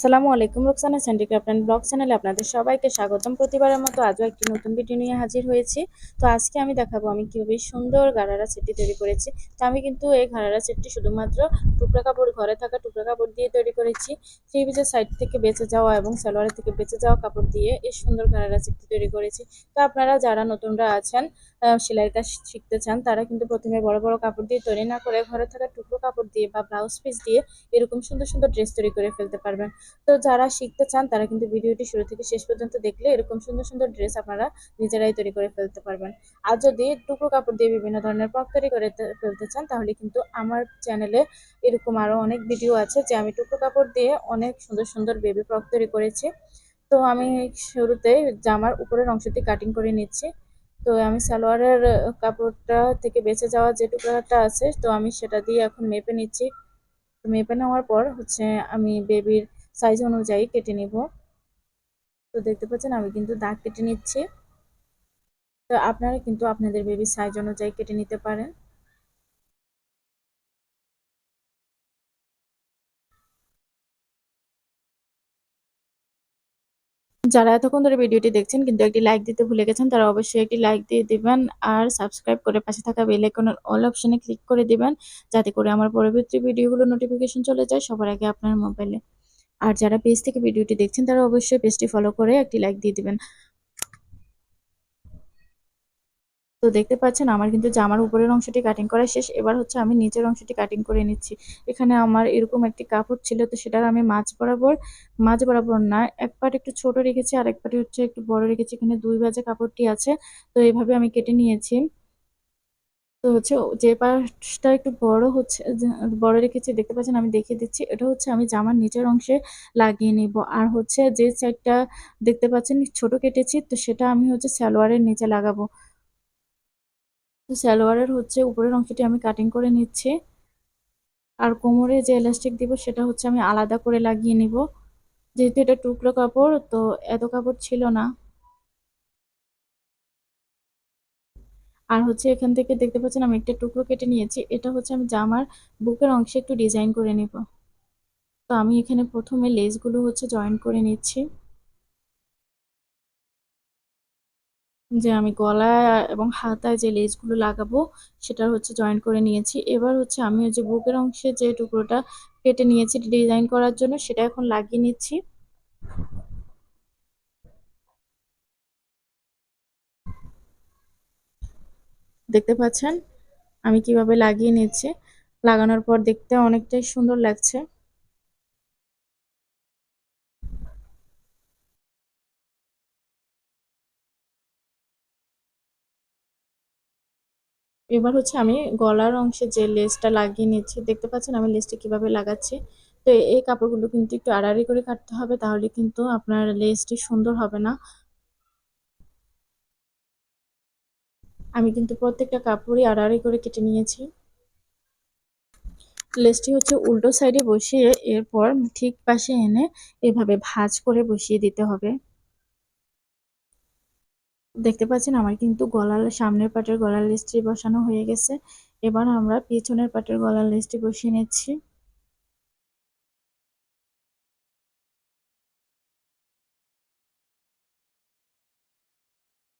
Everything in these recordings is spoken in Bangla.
আসসালামু আলাইকুম, রোকসানা স্যান্ডিক্রাফট অ্যান্ড ব্লগ চ্যানেলে আপনাদের সবাইকে স্বাগতম। প্রতিবারের মতো আজও একটি নতুন ভিডিও নিয়ে হাজির হয়েছি। তো আজকে আমি দেখাবো আমি কীভাবে সুন্দর গারারা সেটটি তৈরি করেছি। তো আমি কিন্তু এই গারারা সেটটি শুধুমাত্র টুকরা কাপড়, ঘরে থাকা টুকরা কাপড় দিয়ে তৈরি করেছি। থ্রি পিসের সাইড থেকে বেঁচে যাওয়া এবং সালোয়ারের থেকে বেঁচে যাওয়া কাপড় দিয়ে এই সুন্দর গারারা সেটটি তৈরি করেছি। তো আপনারা যারা নতুনরা আছেন সেলাইয়ের কাজ শিখতে চান, তারা কিন্তু প্রথমে বড় বড় কাপড় দিয়ে তৈরি না করে ঘরে থাকা টুকরো কাপড় দিয়ে বা ব্লাউজ পিস দিয়ে এরকম সুন্দর সুন্দর ড্রেস তৈরি করে ফেলতে পারবেন। তো যারা শিখতে চান, তারা কিন্তু ভিডিওটি শুরু থেকে শেষ পর্যন্ত দেখলে এরকম সুন্দর সুন্দর ড্রেস আপনারা নিজেরাই তৈরি করে ফেলতে পারবেন। আর যদি টুকরো কাপড় দিয়ে বিভিন্ন ধরনের ফ্রক তৈরি করে ফেলতে চান, তাহলে কিন্তু আমার চ্যানেলে এরকম আরও অনেক ভিডিও আছে যে আমি টুকরো কাপড় দিয়ে অনেক সুন্দর সুন্দর বেবি ফ্রক তৈরি করেছি। তো আমি শুরুতে জামার উপরের অংশটি কাটিং করে নিচ্ছি। তো আমি সালোয়ারের কাপড়টা থেকে বেঁচে যাওয়া যে টুকরাটা আছে, তো আমি সেটা দিয়ে এখন মেপে নিচ্ছি। মেপে নেওয়ার পর হচ্ছে আমি বেবির সাইজ অনুযায়ী কেটে নিব। তো দেখতে পাচ্ছেন আমি কিন্তু দাগ কেটে নিচ্ছি। তো আপনারা কিন্তু আপনাদের বেবির সাইজ অনুযায়ী কেটে নিতে পারেন। যারা এতক্ষণ ধরে ভিডিওটি দেখছেন কিন্তু একটি লাইক দিতে ভুলে গেছেন, তারা অবশ্যই একটি লাইক দিয়ে দিবেন আর সাবস্ক্রাইব করে পাশে থাকা বেল আইকনের অল অপশনে ক্লিক করে দিবেন, যাতে করে আমার পরবর্তী ভিডিওগুলো নোটিফিকেশন চলে যায় সবার আগে আপনার মোবাইলে আর যারা পেজ থেকে ভিডিওটি দেখছেন, তারা অবশ্যই পেজটি ফলো করে একটি লাইক দিয়ে দিবেন। তো দেখতে পাচ্ছেন আমার কিন্তু জামার উপরের অংশটি কাটিং করা শেষ। এবার হচ্ছে আমি নিচের অংশটি কাটিং করে নিচ্ছি। এখানে আমার এরকম একটি কাপড় ছিল, তো সেটার আমি মাছ বরাবর মাছ বরাবর না, এক পাট একটু ছোট রেখেছি আর এক পাটে হচ্ছে একটু বড় রেখেছি। এখানে দুই বাজে কাপড়টি আছে, তো এইভাবে আমি কেটে নিয়েছি। তো হচ্ছে যে পাশটা একটু বড় হচ্ছে বড় রেখেছি, দেখতে পাচ্ছেন আমি দেখিয়ে দিচ্ছি। এটা হচ্ছে আমি জামার নিচের অংশে লাগিয়ে নিব। আর হচ্ছে যে সাইডটা দেখতে পাচ্ছেন ছোট কেটেছি, তো সেটা আমি হচ্ছে সালোয়ারের নিচে লাগাবো। সালোয়ারের হচ্ছে উপরের অংশটি আমি কাটিং করে নিচ্ছি। আর কোমরে যে এলাস্টিক দিব সেটা হচ্ছে আমি আলাদা করে লাগিয়ে নিব। যেহেতু এটা টুকরো কাপড়, তো এত কাপড় ছিল না। আর হচ্ছে এখান থেকে দেখতে পাচ্ছেন আমি একটা টুকরো কেটে নিয়েছি। এটা হচ্ছে আমি জামার বুকের অংশে একটু ডিজাইন করে নিব। তো আমি এখানে প্রথমে লেসগুলো হচ্ছে জয়েন করে নিচ্ছি। যে আমি গলায় এবং হাতায় যে লেসগুলো লাগাবো, সেটা হচ্ছে জয়েন করে নিয়েছি। এবার হচ্ছে আমি যে বুকের অংশে যে টুকরোটা কেটে নিয়েছি ডিজাইন করার জন্য, সেটা এখন লাগিয়ে নিচ্ছি। দেখতে পাচ্ছেন? আমি কীভাবে লাগিয়ে নিচ্ছি? লাগানোর পর দেখতে অনেকটাই সুন্দর লাগছে। এবার হচ্ছে আমি গলার অংশে যে লেসটা লাগিয়ে নিচ্ছি, দেখতে পাচ্ছেন আমি লেসটা কীভাবে লাগাচ্ছি? তো এই কাপড়গুলো কিন্তু একটু আড়াআড়ি করে কাটতে হবে, তাহলে কিন্তু আপনার লেসটি সুন্দর হবে না। আমি কিন্তু প্রত্যেকটা কাপড়ই আড়াআড়ি করে কেটে নিয়েছি। লেসটি হচ্ছে উল্টো সাইডে বসিয়ে এরপর ঠিক পাশে এনে এভাবে ভাঁজ করে বসিয়ে দিতে হবে। দেখতে পাচ্ছেন, আমার কিন্তু গলার সামনের পাটের গলার লিস্টটি বসানো হয়ে গেছে। এবার আমরা পিছনের পাটের গলার লিস্টটি বসিয়ে নিচ্ছি।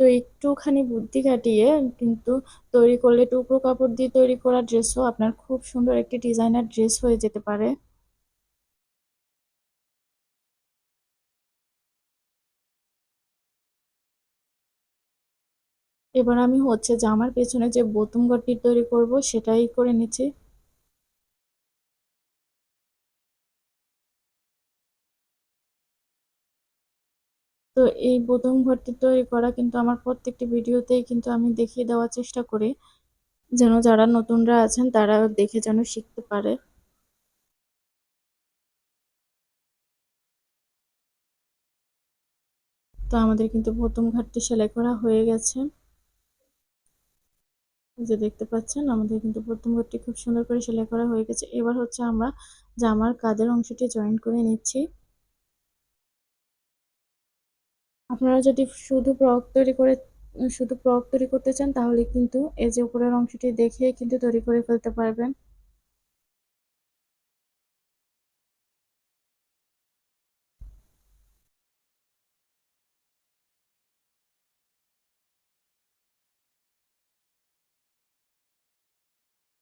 তো একটুখানি বুদ্ধি কাটিয়ে কিন্তু তৈরি করলে টুকরো কাপড় দিয়ে তৈরি করা ড্রেসও আপনার খুব সুন্দর একটি ডিজাইনার ড্রেস হয়ে যেতে পারে। এবার আমি হচ্ছে জামার পেছনে যে বোতাম গটি তৈরি করব, সেটাই করে নিচ্ছি। তো এই বোতাম ঘরটি তৈরি করা কিন্তু আমার প্রত্যেকটি ভিডিওতেই কিন্তু আমি দেখিয়ে দেওয়ার চেষ্টা করি, যেন যারা নতুনরা আছেন তারা দেখে যেন শিখতে পারে। তো আমাদের কিন্তু প্রথম ঘাটটি সেলাই করা হয়ে গেছে। যে দেখতে পাচ্ছেন, আমাদের কিন্তু প্রথম ঘরটি খুব সুন্দর করে সেলাই করা হয়ে গেছে। এবার হচ্ছে আমরা জামার কাদের অংশটি জয়েন করে নিচ্ছি। আপনারা যদি শুধু ফ্রক তৈরি করে, শুধু ফ্রক তৈরি করতে চান, তাহলে কিন্তু এই যে উপরের অংশটি দেখে কিন্তু তৈরি করে ফেলতে পারবেন।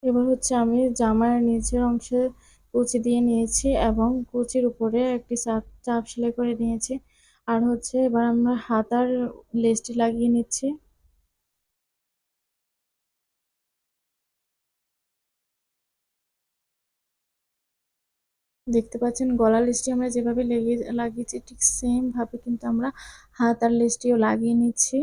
এবার হচ্ছে আমি জামার নিচের অংশে কুচি দিয়ে নিয়েছি এবং কুচির উপরে একটি চাপ চাপ সেলাই করে নিয়েছি। আর হচ্ছে এবার আমরা হাতার লেসটি লাগিয়ে নিচ্ছি। দেখতে পাচ্ছেন গলা লেসটি আমরা যেভাবে লেগে, লাগিয়েছি ঠিক সেম ভাবে কিন্তু আমরা হাত হাতার লেসটিও লাগিয়ে নিচ্ছি।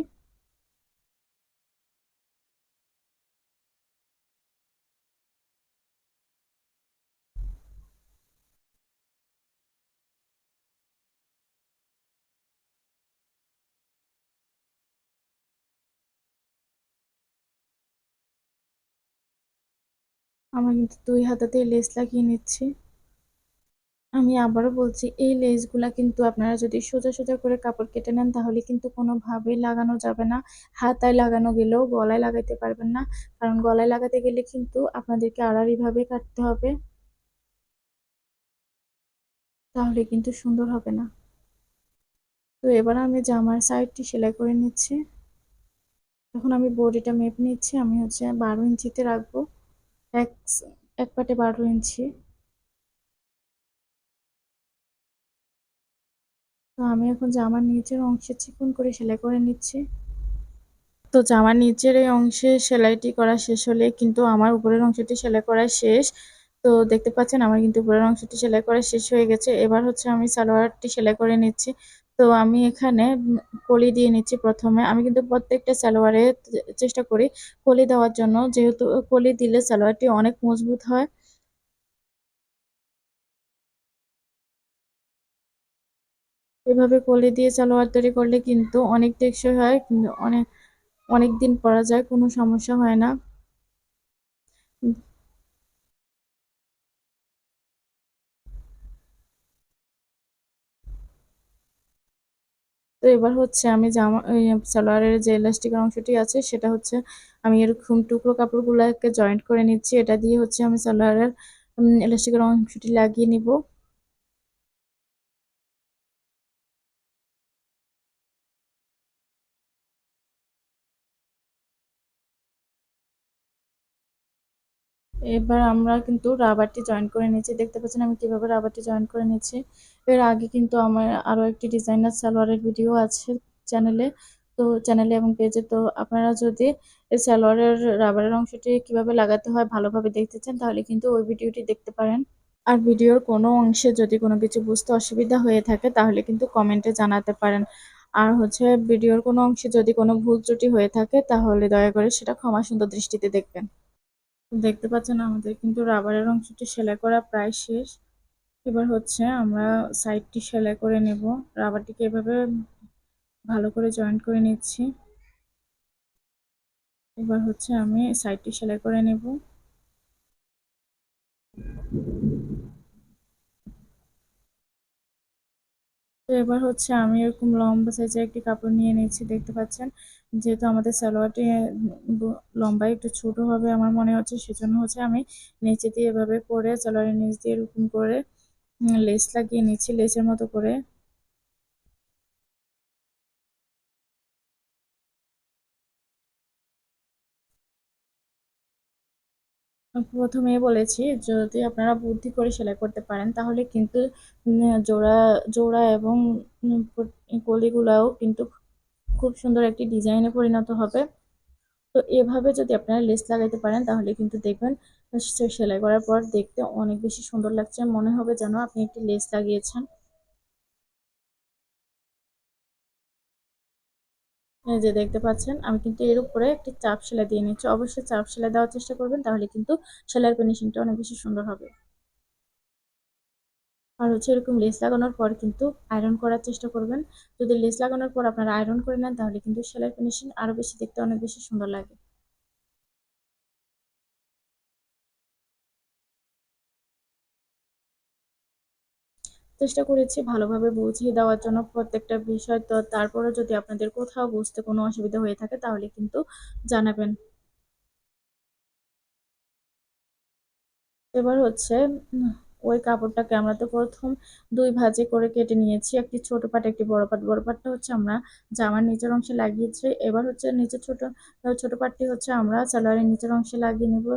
আমরা কিন্তু দুই হাতাতেই লেস লাগিয়ে নিচ্ছি। আমি আবারও বলছি, এই লেসগুলা কিন্তু আপনারা যদি সোজা সোজা করে কাপড় কেটে নেন, তাহলে কিন্তু কোনোভাবেই লাগানো যাবে না। হাতায় লাগানো গেলেও গলায় লাগাইতে পারবেন না। কারণ গলায় লাগাতে গেলে কিন্তু আপনাদেরকে আড়াআড়িভাবে কাটতে হবে। তাহলে কিন্তু সুন্দর হবে না। তো এবার আমি জামার সাইডটি সেলাই করে নিচ্ছি। এখন আমি বডিটা মেপ নিচ্ছি। আমি হচ্ছে বারো ইঞ্চিতে রাখব। এক এক পাটে বারো ইঞ্চি। তো আমি এখন জামার নিচের অংশে চিকন করে সেলাই করে নিচ্ছি। তো জামার নিচের এই অংশে সেলাইটি করা শেষ হলে কিন্তু আমার উপরের অংশটি সেলাই করা শেষ। তো দেখতে পাচ্ছেন, আমার কিন্তু উপরের অংশটি সেলাই করা শেষ হয়ে গেছে। এবার হচ্ছে আমি সালোয়ারটি সেলাই করে নিচ্ছি। তো আমি এখানে কলি দিয়ে নিচ্ছি প্রথমে। আমি কিন্তু প্রত্যেকটা সালোয়ারে চেষ্টা করি কলি দেওয়ার জন্য। যেহেতু কলি দিলে সালোয়ারটি অনেক মজবুত হয়। এভাবে কলি দিয়ে সালোয়ার তৈরি করলে কিন্তু অনেক টেকসই হয় কিন্তু অনেক অনেক দিন পরা যায়, কোনো সমস্যা হয় না। তো এবার হচ্ছে আমি জামা সালোয়ারের যে ইলাস্টিকের অংশটি আছে, সেটা হচ্ছে আমি এরকম টুকরো কাপড়গুলোকে জয়েন্ট করে নিচ্ছি। এটা দিয়ে হচ্ছে আমি সালোয়ারের ইলাস্টিকের অংশটি লাগিয়ে নিব। এবার আমরা কিন্তু রাবারটি জয়েন করে নিয়েছি। দেখতে পাচ্ছেন আমি কীভাবে রাবারটি জয়েন করে নিচ্ছি এর আগে কিন্তু আমার আরও একটি ডিজাইনার সালোয়ারের ভিডিও আছে চ্যানেলে তো চ্যানেলে এবং পেজে তো আপনারা যদি সালোয়ারের রাবারের অংশটি কীভাবে লাগাতে হয় ভালোভাবে দেখতে চান, তাহলে কিন্তু ওই ভিডিওটি দেখতে পারেন। আর ভিডিওর কোনো অংশে যদি কোনো কিছু বুঝতে অসুবিধা হয়ে থাকে, তাহলে কিন্তু কমেন্টে জানাতে পারেন। আর হচ্ছে ভিডিওর কোনো অংশে যদি কোনো ভুল ত্রুটি হয়ে থাকে, তাহলে দয়া করে সেটা ক্ষমা সুন্দর দৃষ্টিতে দেখবেন। দেখতে পাচ্ছেন আমাদের কিন্তু রাবারের অংশটি সেলাই করা প্রায় শেষ। এবার হচ্ছে আমরা সাইডটি সেলাই করে নেব। রাবারটিকে এভাবে ভালো করে জয়েন্ট করে নিচ্ছি। এবার হচ্ছে আমি সাইডটি সেলাই করে নেব। তো এবার হচ্ছে আমি এরকম লম্বা সাইজের একটি কাপড় নিয়ে নিয়েছি, দেখতে পাচ্ছেন? যেহেতু আমাদের সালোয়ারটি লম্বা একটু ছোট হবে আমার মনে হচ্ছে, সেজন্য হচ্ছে আমি নিচে দিয়ে এভাবে করে, সালোয়ারের নিচ দিয়ে এরকম করে লেস লাগিয়ে নিচ্ছি লেসের মতো করে। প্রথমে বলেছি, যদি আপনারা বুদ্ধি করে সেলাই করতে পারেন, তাহলে কিন্তু জোড়া জোড়া এবং কলিগুলাও কিন্তু খুব সুন্দর একটি ডিজাইনে পরিণত হবে। তো এভাবে যদি আপনারা লেস লাগাইতে পারেন, তাহলে কিন্তু দেখবেন সেলাই করার পর দেখতে অনেক বেশি সুন্দর লাগছে। মনে হবে যেন আপনি একটি লেস লাগিয়েছেন। এই যে দেখতে পাচ্ছেন, আমি কিন্তু এর উপরে একটি চাপ সেলাই দিয়ে নিচ্ছি। অবশ্যই চাপ সেলাই দেওয়ার চেষ্টা করবেন, তাহলে কিন্তু সেলাইয়ের ফিনিশিংটা অনেক বেশি সুন্দর হবে। আর হচ্ছে এরকম লেস লাগানোর পর কিন্তু আয়রন করার চেষ্টা করবেন। যদি লেস লাগানোর পর আপনারা আয়রন করে নেন, তাহলে কিন্তু সেলাই ফিনিশিং আরও বেশি দেখতে অনেক বেশি সুন্দর লাগে। চেষ্টা করেছি ভালোভাবে বুঝিয়ে দেওয়ার জন্য প্রত্যেকটা বিষয়। তো তারপরে যদি আপনাদের কোথাও বুঝতে কোনো অসুবিধা হয়ে থাকে, তাহলে কিন্তু জানাবেন। এবার হচ্ছে, ওই কাপড়টাকে আমরা তো প্রথম দুই ভাজে করে কেটে নিয়েছি। একটি ছোট পাট, একটি বড় পাট। বড় পাটটা হচ্ছে আমরা জামার নিচের অংশে লাগিয়েছি। এবার হচ্ছে নিচের ছোট ছোট পাটটি হচ্ছে আমরা সালোয়ারের নিচের অংশে লাগিয়ে নেব।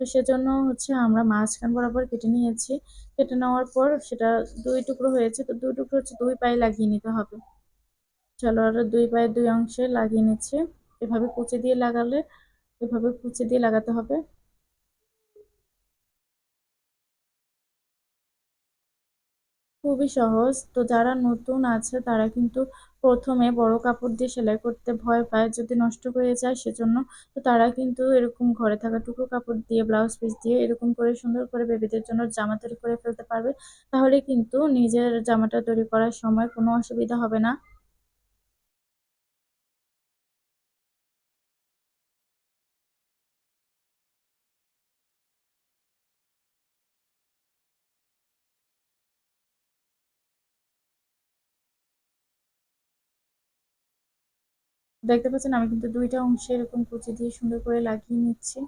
তো সেজন্য হচ্ছে আমরা মাঝখান বরাবর কেটে নিয়েছি। কেটে নেওয়ার পর সেটা দুই টুকরো হয়েছে, তো দুই টুকরো হচ্ছে দুই পায়ে লাগিয়ে নিতে হবে। সালোয়ারের দুই পায়ে দুই অংশে লাগিয়ে নিচ্ছে। এভাবে কুচি দিয়ে লাগালে, এভাবে কুচি দিয়ে লাগাতে হবে। খুবই সহজ। তো যারা নতুন আছে তারা কিন্তু প্রথমে বড় কাপড় দিয়ে সেলাই করতে ভয় পায়, যদি নষ্ট হয়ে যায় সেজন্য তো তারা কিন্তু এরকম ঘরে থাকা টুকরো কাপড় দিয়ে, ব্লাউজ পিস দিয়ে এরকম করে সুন্দর করে বেবিদের জন্য জামা তৈরি করে ফেলতে পারবে, তাহলে কিন্তু নিজের জামাটা তৈরি করার সময় কোনো অসুবিধা হবে না। দেখতে পাচ্ছেন, আমি কিন্তু দুইটা অংশে এরকম কুচি দিয়ে সুন্দর করে লাগিয়ে নিচ্ছি।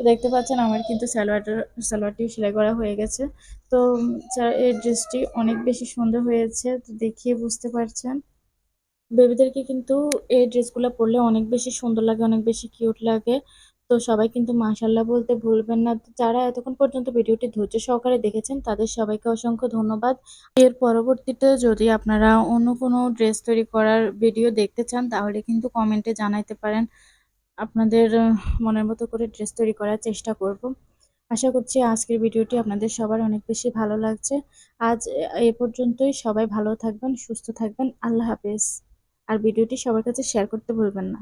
দেখতে পাচ্ছেন, আমার কিন্তু সালোয়ারটা, সালোয়ারটিও সেলাই করা হয়ে গেছে। তো এই ড্রেসটি অনেক বেশি সুন্দর হয়েছে, তো দেখিয়ে বুঝতে পারছেন। বেবিদেরকে কিন্তু এই ড্রেসগুলো পরলে অনেক বেশি সুন্দর লাগে, অনেক বেশি কিউট লাগে। তো সবাই কিন্তু মাশাল্লাহ বলতে ভুলবেন না। যারা এতক্ষণ পর্যন্ত ভিডিওটি ধৈর্য সহকারে দেখেছেন, তাদের সবাইকে অসংখ্য ধন্যবাদ। এর পরবর্তীতে যদি আপনারা অন্য কোনো ড্রেস তৈরি করার ভিডিও দেখতে চান, তাহলে কিন্তু কমেন্টে জানাইতে পারেন। আপনাদের মনের মতো করে ড্রেস তৈরি করার চেষ্টা করব। আশা করছি আজকের ভিডিওটি আপনাদের সবার অনেক বেশি ভালো লাগছে। আজ এ পর্যন্তই। সবাই ভালো থাকবেন, সুস্থ থাকবেন। আল্লাহ হাফেজ। আর ভিডিওটি সবার কাছে শেয়ার করতে ভুলবেন না।